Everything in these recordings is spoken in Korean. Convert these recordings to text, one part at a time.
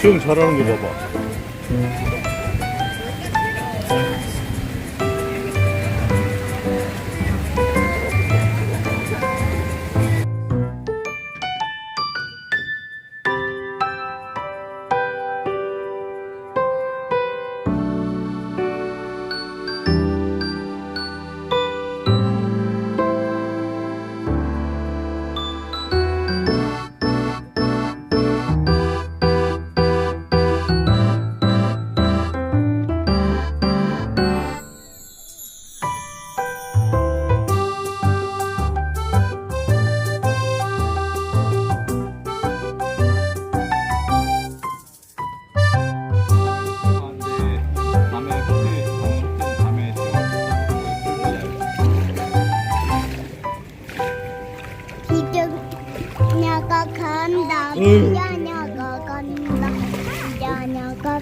수영 잘하는 거 봐봐. 간다. 기저냐가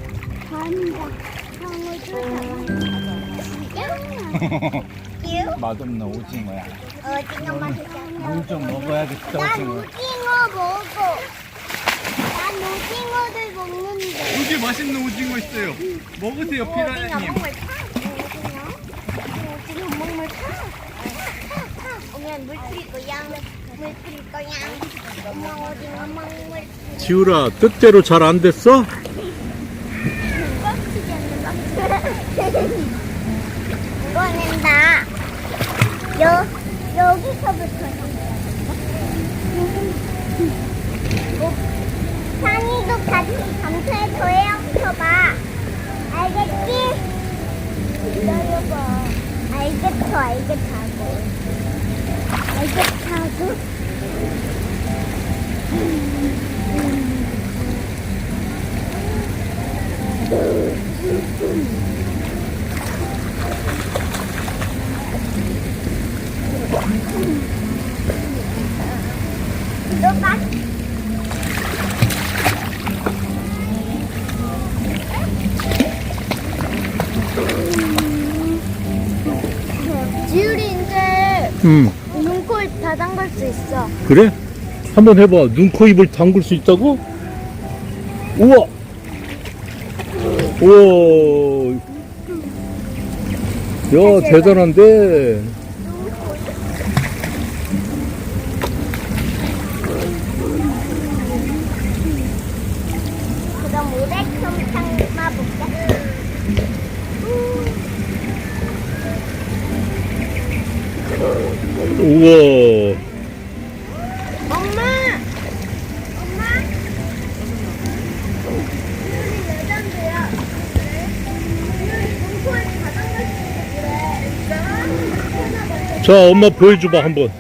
간다. 형을. 기저냐. 맛없는 오징어야. 오징어 맛있잖아. 물좀 먹어야겠다 난 오징어. 먹어. 난 오징어를 먹는데. 여기 맛있는 오징어 있어요. 먹으세요. 먹물 타. 오징어. 오징어 먹물 타. 오면 물 뿌릴 거 지우라, 뜻대로 잘 안 됐어? 이거는 나. 여, 여기서부터. 어, 상이도 같이 감사해 줘요. 봐. 알겠지? 기다려봐. 알겠어, 알겠다고. 알겠 다 담글 수 있어. 그래? 한번 해봐. 눈, 코, 입을 담글 수 있다고? 우와! 우와! 야, 대단한데? 우와! 엄마! 엄마! 수. 그래. 자, 엄마 보여줘봐. 한번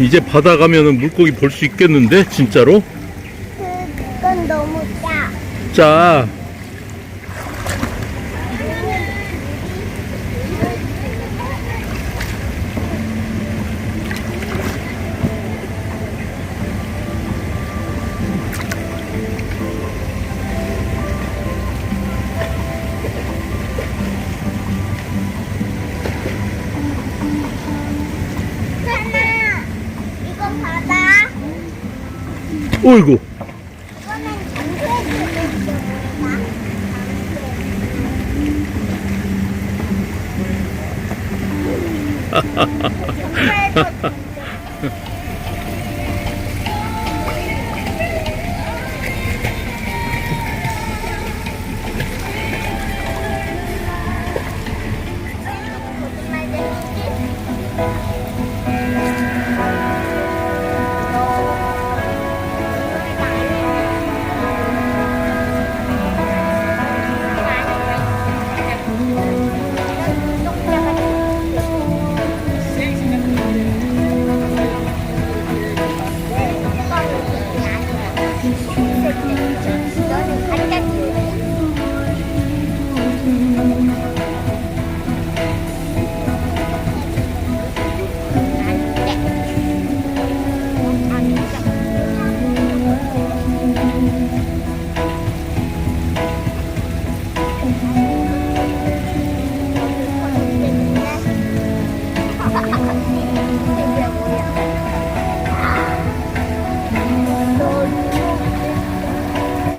이제 바다 가면은 물고기 볼 수 있겠는데? 진짜로? 그건 너무 짜. 자, 어이구.